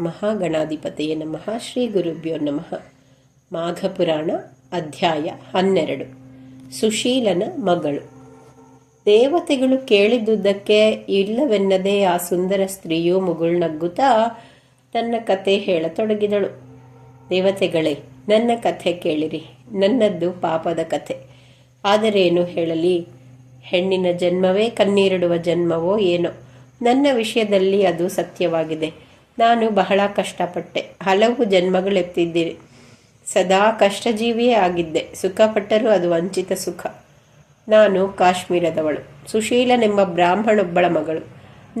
ಮಹಾಗಣಾಧಿಪತಿಯ ನಮಃ ಶ್ರೀ ಗುರುಭ್ಯೋ ನಮಃ. ಮಾಘಪುರಾಣ ಅಧ್ಯಾಯ ಹನ್ನೆರಡು. ಸುಶೀಲನ ಮಗಳು. ದೇವತೆಗಳು ಕೇಳಿದ್ದುದಕ್ಕೆ ಇಲ್ಲವೆನ್ನದೇ ಆ ಸುಂದರ ಸ್ತ್ರೀಯು ಮುಗುಳ್ನಗ್ಗುತ್ತಾ ತನ್ನ ಕತೆ ಹೇಳತೊಡಗಿದಳು. ದೇವತೆಗಳೇ, ನನ್ನ ಕಥೆ ಕೇಳಿರಿ, ನನ್ನದ್ದು ಪಾಪದ ಕಥೆ. ಆದರೇನು ಹೇಳಲಿ? ಹೆಣ್ಣಿನ ಜನ್ಮವೇ ಕಣ್ಣೀರಿಡುವ ಜನ್ಮವೋ ಏನೋ? ನನ್ನ ವಿಷಯದಲ್ಲಿ ಅದು ಸತ್ಯವಾಗಿದೆ. ನಾನು ಬಹಳ ಕಷ್ಟಪಟ್ಟೆ. ಹಲವು ಜನ್ಮಗಳೆತ್ತಿದ್ದೀರಿ. ಸದಾ ಕಷ್ಟಜೀವಿಯೇ ಆಗಿದ್ದೆ. ಸುಖಪಟ್ಟರೂ ಅದು ವಂಚಿತ ಸುಖ. ನಾನು ಕಾಶ್ಮೀರದವಳು. ಸುಶೀಲನೆಂಬ ಬ್ರಾಹ್ಮಣೊಬ್ಬಳ ಮಗಳು.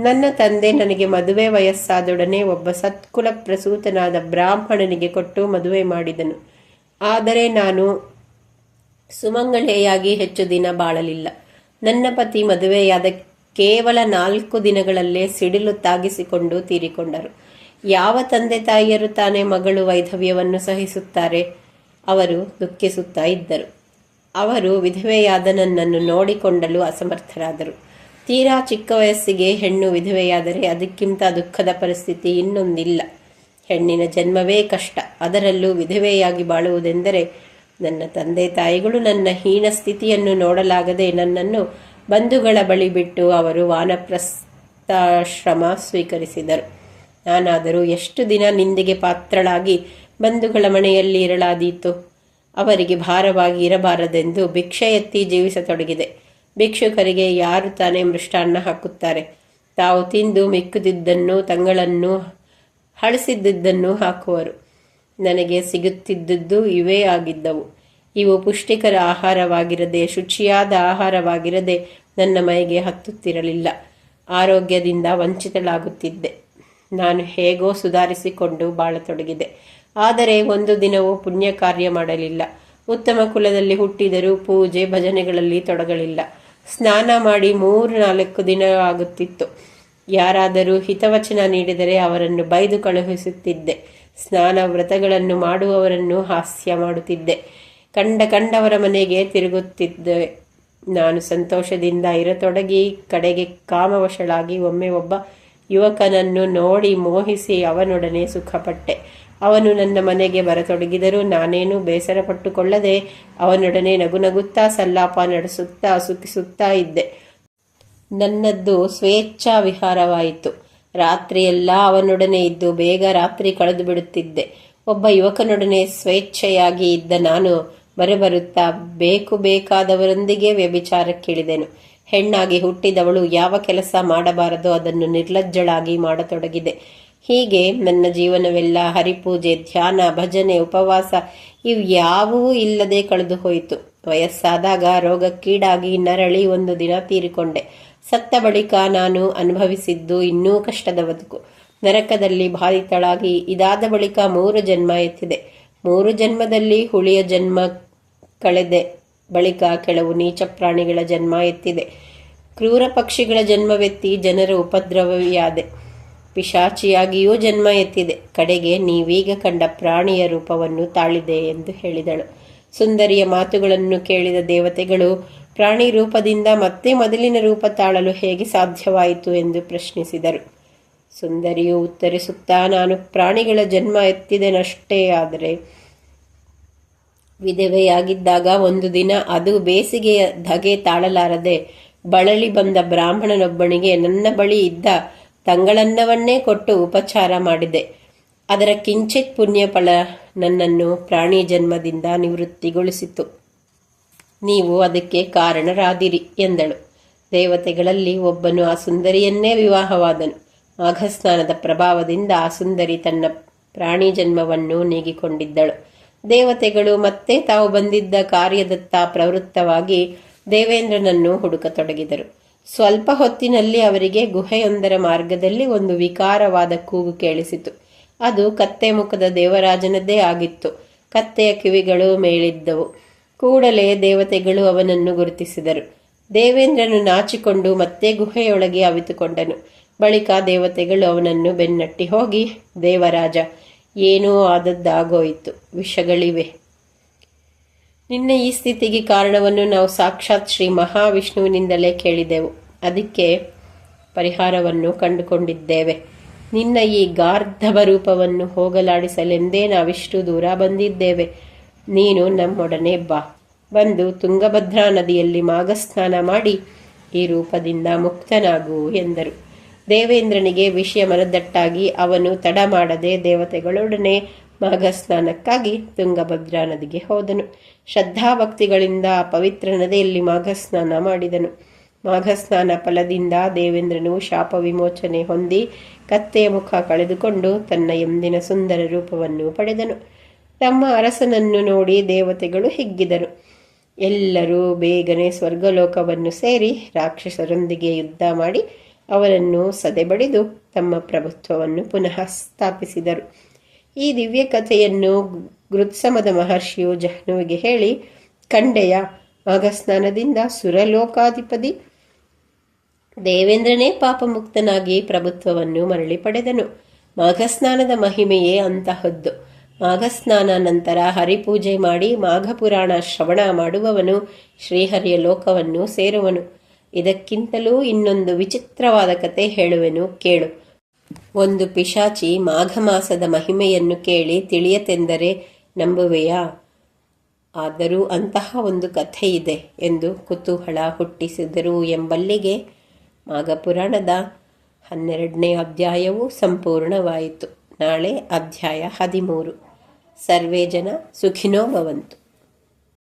ನನ್ನ ತಂದೆ ನನಗೆ ಮದುವೆ ವಯಸ್ಸಾದೊಡನೆ ಒಬ್ಬ ಸತ್ಕುಲ ಪ್ರಸೂತನಾದ ಬ್ರಾಹ್ಮಣನಿಗೆ ಕೊಟ್ಟು ಮದುವೆ ಮಾಡಿದನು. ಆದರೆ ನಾನು ಸುಮಂಗಳೆಯಾಗಿ ಹೆಚ್ಚು ದಿನ ಬಾಳಲಿಲ್ಲ. ನನ್ನ ಪತಿ ಮದುವೆಯಾದ ಕೇವಲ ನಾಲ್ಕು ದಿನಗಳಲ್ಲೇ ಸಿಡಿಲು ತಾಗಿಸಿಕೊಂಡು ತೀರಿಕೊಂಡರು. ಯಾವ ತಂದೆ ತಾಯಿಯರು ತಾನೇ ಮಗಳು ವೈಧವ್ಯವನ್ನು ಸಹಿಸುತ್ತಾರೆ? ಅವರು ದುಃಖಿಸುತ್ತಾ ಇದ್ದರು. ಅವರು ವಿಧವೆಯಾದ ನನ್ನನ್ನು ನೋಡಿಕೊಂಡಲು ಅಸಮರ್ಥರಾದರು. ತೀರಾ ಚಿಕ್ಕ ವಯಸ್ಸಿಗೆ ಹೆಣ್ಣು ವಿಧವೆಯಾದರೆ ಅದಕ್ಕಿಂತ ದುಃಖದ ಪರಿಸ್ಥಿತಿ ಇನ್ನೊಂದಿಲ್ಲ. ಹೆಣ್ಣಿನ ಜನ್ಮವೇ ಕಷ್ಟ. ಅದರಲ್ಲೂ ವಿಧವೆಯಾಗಿ ಬಾಳುವುದೆಂದರೆ ನನ್ನ ತಂದೆ ತಾಯಿಗಳು ನನ್ನ ಹೀನ ಸ್ಥಿತಿಯನ್ನು ನೋಡಲಾಗದೆ ನನ್ನನ್ನು ಬಂಧುಗಳ ಬಳಿ ಬಿಟ್ಟು ಅವರು ವಾನಪ್ರಸ್ಥಾಶ್ರಮ ಸ್ವೀಕರಿಸಿದರು. ನಾನಾದರೂ ಎಷ್ಟು ದಿನ ನಿಂದೆಗೆ ಪಾತ್ರಳಾಗಿ ಬಂಧುಗಳ ಮನೆಯಲ್ಲಿ ಇರಲಾದೀತು. ಅವರಿಗೆ ಭಾರವಾಗಿ ಇರಬಾರದೆಂದು ಭಿಕ್ಷೆ ಎತ್ತಿ ಜೀವಿಸತೊಡಗಿದೆ. ಭಿಕ್ಷುಕರಿಗೆ ಯಾರು ತಾನೇ ಮೃಷ್ಟಾನ್ನ ಹಾಕುತ್ತಾರೆ. ತಾವು ತಿಂದು ಮಿಕ್ಕುತ್ತಿದ್ದನ್ನು ತಂಗಳನ್ನು ಹಳಸಿದ್ದನ್ನು ಹಾಕುವರು. ನನಗೆ ಸಿಗುತ್ತಿದ್ದದ್ದು ಇವೇ ಆಗಿದ್ದವು. ಇವು ಪುಷ್ಟಿಕರ ಆಹಾರವಾಗಿರದೆ, ಶುಚಿಯಾದ ಆಹಾರವಾಗಿರದೆ ನನ್ನ ಮೈಗೆ ಹತ್ತುತ್ತಿರಲಿಲ್ಲ. ಆರೋಗ್ಯದಿಂದ ವಂಚಿತಳಾಗುತ್ತಿದ್ದೆ. ನಾನು ಹೇಗೋ ಸುಧಾರಿಸಿಕೊಂಡು ಬಾಳತೊಡಗಿದೆ. ಆದರೆ ಒಂದು ದಿನವೂ ಪುಣ್ಯ ಕಾರ್ಯ ಮಾಡಲಿಲ್ಲ. ಉತ್ತಮ ಕುಲದಲ್ಲಿ ಹುಟ್ಟಿದರೂ ಪೂಜೆ ಭಜನೆಗಳಲ್ಲಿ ತೊಡಗಲಿಲ್ಲ. ಸ್ನಾನ ಮಾಡಿ ಮೂರು ನಾಲ್ಕು ದಿನ ಆಗುತ್ತಿತ್ತು. ಯಾರಾದರೂ ಹಿತವಚನ ನೀಡಿದರೆ ಅವರನ್ನು ಬೈದು ಕಳುಹಿಸುತ್ತಿದ್ದೆ. ಸ್ನಾನ ವ್ರತಗಳನ್ನು ಮಾಡುವವರನ್ನು ಹಾಸ್ಯ ಮಾಡುತ್ತಿದ್ದೆ. ಕಂಡ ಕಂಡವರ ಮನೆಗೆ ತಿರುಗುತ್ತಿದ್ದೆ. ನಾನು ಸಂತೋಷದಿಂದ ಇರತೊಡಗಿ ಕಡೆಗೆ ಕಾಮವಶಳಾಗಿ ಒಮ್ಮೆ ಒಬ್ಬ ಯುವಕನನ್ನು ನೋಡಿ ಮೋಹಿಸಿ ಅವನೊಡನೆ ಸುಖಪಟ್ಟೆ. ಅವನು ನನ್ನ ಮನೆಗೆ ಬರತೊಡಗಿದರೂ ನಾನೇನು ಬೇಸರ ಪಟ್ಟುಕೊಳ್ಳದೆ ಅವನೊಡನೆ ನಗುನಗುತ್ತಾ ಸಲ್ಲಾಪ ನಡೆಸುತ್ತಾ ಸುಖಿಸುತ್ತಾ ಇದ್ದೆ. ನನ್ನದ್ದು ಸ್ವೇಚ್ಛಾ ವಿಹಾರವಾಯಿತು. ರಾತ್ರಿಯೆಲ್ಲ ಅವನೊಡನೆ ಇದ್ದು ಬೇಗ ರಾತ್ರಿ ಕಳೆದು ಬಿಡುತ್ತಿದ್ದೆ. ಒಬ್ಬ ಯುವಕನೊಡನೆ ಸ್ವೇಚ್ಛೆಯಾಗಿ ಇದ್ದ ನಾನು ಬರಬರುತ್ತಾ ಬೇಕು ಬೇಕಾದವರೊಂದಿಗೆ ವ್ಯಭಿಚಾರಕ್ಕಿಳಿದೆನು. ಹೆಣ್ಣಾಗಿ ಹುಟ್ಟಿದವಳು ಯಾವ ಕೆಲಸ ಮಾಡಬಾರದು ಅದನ್ನು ನಿರ್ಲಜ್ಜಳಾಗಿ ಮಾಡತೊಡಗಿದೆ. ಹೀಗೆ ನನ್ನ ಜೀವನವೆಲ್ಲ ಹರಿಪೂಜೆ, ಧ್ಯಾನ, ಭಜನೆ, ಉಪವಾಸ ಇವು ಯಾವುವೂ ಇಲ್ಲದೆ ಕಳೆದು ಹೋಯಿತು ವಯಸ್ಸಾದಾಗ ರೋಗಕ್ಕೀಡಾಗಿ ನರಳಿ ಒಂದು ದಿನ ತೀರಿಕೊಂಡೆ. ಸತ್ತ ಬಳಿಕ ನಾನು ಅನುಭವಿಸಿದ್ದು ಇನ್ನೂ ಕಷ್ಟದ ಬದುಕು. ನರಕದಲ್ಲಿ ಬಾಧಿತಳಾಗಿ ಇದಾದ ಬಳಿಕ ಮೂರು ಜನ್ಮ ಎತ್ತಿದೆ. ಮೂರು ಜನ್ಮದಲ್ಲಿ ಹುಳಿಯ ಜನ್ಮ ಕಳೆದೆ. ಬಳಿಕ ಕೆಲವು ನೀಚ ಪ್ರಾಣಿಗಳ ಜನ್ಮ ಎತ್ತಿದೆ. ಕ್ರೂರ ಪಕ್ಷಿಗಳ ಜನ್ಮವೆತ್ತಿ ಜನರ ಉಪದ್ರವಿಯಾದೆ ಪಿಶಾಚಿಯಾಗಿಯೂ ಜನ್ಮ ಎತ್ತಿದೆ. ಕಡೆಗೆ ನೀವೀಗ ಕಂಡ ಪ್ರಾಣಿಯ ರೂಪವನ್ನು ತಾಳಿದೆ ಎಂದು ಹೇಳಿದಳು. ಸುಂದರಿಯ ಮಾತುಗಳನ್ನು ಕೇಳಿದ ದೇವತೆಗಳು, ಪ್ರಾಣಿ ರೂಪದಿಂದ ಮತ್ತೆ ಮೊದಲಿನ ರೂಪ ತಾಳಲು ಹೇಗೆ ಸಾಧ್ಯವಾಯಿತು ಎಂದು ಪ್ರಶ್ನಿಸಿದರು. ಸುಂದರಿಯು ಉತ್ತರಿಸುತ್ತಾ, ನಾನು ಪ್ರಾಣಿಗಳ ಜನ್ಮ ಎತ್ತಿದೆನಷ್ಟೇ ಆದರೆ ವಿಧವೆಯಾಗಿದ್ದಾಗ ಒಂದು ದಿನ ಅದು ಬೇಸಿಗೆಯ ಧಗೆ ತಾಳಲಾರದೆ ಬಳಲಿ ಬಂದ ಬ್ರಾಹ್ಮಣನೊಬ್ಬನಿಗೆ ನನ್ನ ಬಳಿ ಇದ್ದ ತಂಗಳನ್ನವನ್ನೇ ಕೊಟ್ಟು ಉಪಚಾರ ಮಾಡಿದೆ. ಅದರ ಕಿಂಚಿತ್ ಪುಣ್ಯ ಫಲ ನನ್ನನ್ನು ಪ್ರಾಣಿ ಜನ್ಮದಿಂದ ನಿವೃತ್ತಿಗೊಳಿಸಿತು. ನೀವು ಅದಕ್ಕೆ ಕಾರಣರಾದಿರಿ ಎಂದಳು. ದೇವತೆಗಳಲ್ಲಿ ಒಬ್ಬನು ಆ ಸುಂದರಿಯನ್ನೇ ವಿವಾಹವಾದನು. ಮಾಘಸ್ನಾನದ ಪ್ರಭಾವದಿಂದ ಆ ಸುಂದರಿ ತನ್ನ ಪ್ರಾಣಿ ಜನ್ಮವನ್ನು ನೀಗಿಕೊಂಡಿದ್ದಳು. ದೇವತೆಗಳು ಮತ್ತೆ ತಾವು ಬಂದಿದ್ದ ಕಾರ್ಯದತ್ತ ಪ್ರವೃತ್ತವಾಗಿ ದೇವೇಂದ್ರನನ್ನು ಹುಡುಕತೊಡಗಿದರು. ಸ್ವಲ್ಪ ಹೊತ್ತಿನಲ್ಲಿ ಅವರಿಗೆ ಗುಹೆಯೊಂದರ ಮಾರ್ಗದಲ್ಲಿ ಒಂದು ವಿಕಾರವಾದ ಕೂಗು ಕೇಳಿಸಿತು. ಅದು ಕತ್ತೆ ಮುಖದ ದೇವರಾಜನದ್ದೇ ಆಗಿತ್ತು. ಕತ್ತೆಯ ಕಿವಿಗಳು ಮೇಳಿದ್ದವು ಕೂಡಲೇ ದೇವತೆಗಳು ಅವನನ್ನು ಗುರುತಿಸಿದರು. ದೇವೇಂದ್ರನು ನಾಚಿಕೊಂಡು ಮತ್ತೆ ಗುಹೆಯೊಳಗೆ ಅವಿತುಕೊಂಡನು. ಬಳಿಕ ದೇವತೆಗಳು ಅವನನ್ನು ಬೆನ್ನಟ್ಟಿ ಹೋಗಿ, ದೇವರಾಜ ಏನೋ ಆದದ್ದಾಗೋಯಿತು. ವಿಷಗಳಿವೆ. ನಿನ್ನ ಈ ಸ್ಥಿತಿಗೆ ಕಾರಣವನ್ನು ನಾವು ಸಾಕ್ಷಾತ್ ಶ್ರೀ ಮಹಾವಿಷ್ಣುವಿನಿಂದಲೇ ಕೇಳಿದೆವು. ಅದಕ್ಕೆ ಪರಿಹಾರವನ್ನು ಕಂಡುಕೊಂಡಿದ್ದೇವೆ. ನಿನ್ನ ಈ ಗಾರ್ಧವ ರೂಪವನ್ನು ಹೋಗಲಾಡಿಸಲೆಂದೇ ನಾವಿಷ್ಟು ದೂರ ಬಂದಿದ್ದೇವೆ. ನೀನು ನಮ್ಮೊಡನೆ ಬಾ. ಬಂದು ತುಂಗಭದ್ರಾ ನದಿಯಲ್ಲಿ ಮಾಘಸ್ನಾನ ಮಾಡಿ ಈ ರೂಪದಿಂದ ಮುಕ್ತನಾಗು ಎಂದರು. ದೇವೇಂದ್ರನಿಗೆ ವಿಷಯ ಮನದಟ್ಟಾಗಿ ಅವನು ತಡ ಮಾಡದೆ ದೇವತೆಗಳೊಡನೆ ಮಾಘಸ್ನಾನಕ್ಕಾಗಿ ತುಂಗಭದ್ರಾ ನದಿಗೆ ಹೋದನು. ಶ್ರದ್ಧಾಭಕ್ತಿಗಳಿಂದ ಆ ಪವಿತ್ರ ನದಿಯಲ್ಲಿ ಮಾಘಸ್ನಾನ ಮಾಡಿದನು. ಮಾಘಸ್ನಾನ ಫಲದಿಂದ ದೇವೇಂದ್ರನು ಶಾಪ ವಿಮೋಚನೆ ಹೊಂದಿ ಕತ್ತೆಯ ಮುಖ ಕಳೆದುಕೊಂಡು ತನ್ನ ಎಂದಿನ ಸುಂದರ ರೂಪವನ್ನು ಪಡೆದನು. ತಮ್ಮ ಅರಸನನ್ನು ನೋಡಿ ದೇವತೆಗಳು ಹಿಗ್ಗಿದರು. ಎಲ್ಲರೂ ಬೇಗನೆ ಸ್ವರ್ಗಲೋಕವನ್ನು ಸೇರಿ ರಾಕ್ಷಸರೊಂದಿಗೆ ಯುದ್ಧ ಮಾಡಿ ಅವರನ್ನು ಸದೆಬಡಿದು ತಮ್ಮ ಪ್ರಭುತ್ವವನ್ನು ಪುನಃ ಸ್ಥಾಪಿಸಿದರು. ಈ ದಿವ್ಯ ಕಥೆಯನ್ನು ಗೃತ್ಸಮದ ಮಹರ್ಷಿಯು ಜಹ್ನುವಿಗೆ ಹೇಳಿ, ಕಂಡೆಯ ಮಾಘಸ್ನಾನದಿಂದ ಸುರಲೋಕಾಧಿಪತಿ ದೇವೇಂದ್ರನೇ ಪಾಪಮುಕ್ತನಾಗಿ ಪ್ರಭುತ್ವವನ್ನು ಮರಳಿ ಪಡೆದನು. ಮಾಘಸ್ನಾನದ ಮಹಿಮೆಯೇ ಅಂತಹದ್ದು. ಮಾಘಸ್ನಾನ ನಂತರ ಹರಿಪೂಜೆ ಮಾಡಿ ಮಾಘಪುರಾಣ ಶ್ರವಣ ಮಾಡುವವನು ಶ್ರೀಹರಿಯ ಲೋಕವನ್ನು ಸೇರುವನು. ಇದಕ್ಕಿಂತಲೂ ಇನ್ನೊಂದು ವಿಚಿತ್ರವಾದ ಕತೆ ಹೇಳುವೆನು, ಕೇಳು. ಒಂದು ಪಿಶಾಚಿ ಮಾಘ ಮಾಸದ ಮಹಿಮೆಯನ್ನು ಕೇಳಿ ತಿಳಿಯತೆಂದರೆ ನಂಬುವೆಯಾ? ಆದರೂ ಅಂತಹ ಒಂದು ಕಥೆ ಇದೆ ಎಂದು ಕುತೂಹಳ ಹುಟ್ಟಿಸಿದರು ಎಂಬಲ್ಲಿಗೆ ಮಾಘಪುರಾಣದ ಹನ್ನೆರಡನೇ ಅಧ್ಯಾಯವು ಸಂಪೂರ್ಣವಾಯಿತು. ನಾಳೆ ಅಧ್ಯಾಯ ಹದಿಮೂರು. ಸರ್ವೇ ಜನ ಸುಖಿನೋ ಭವಂತು.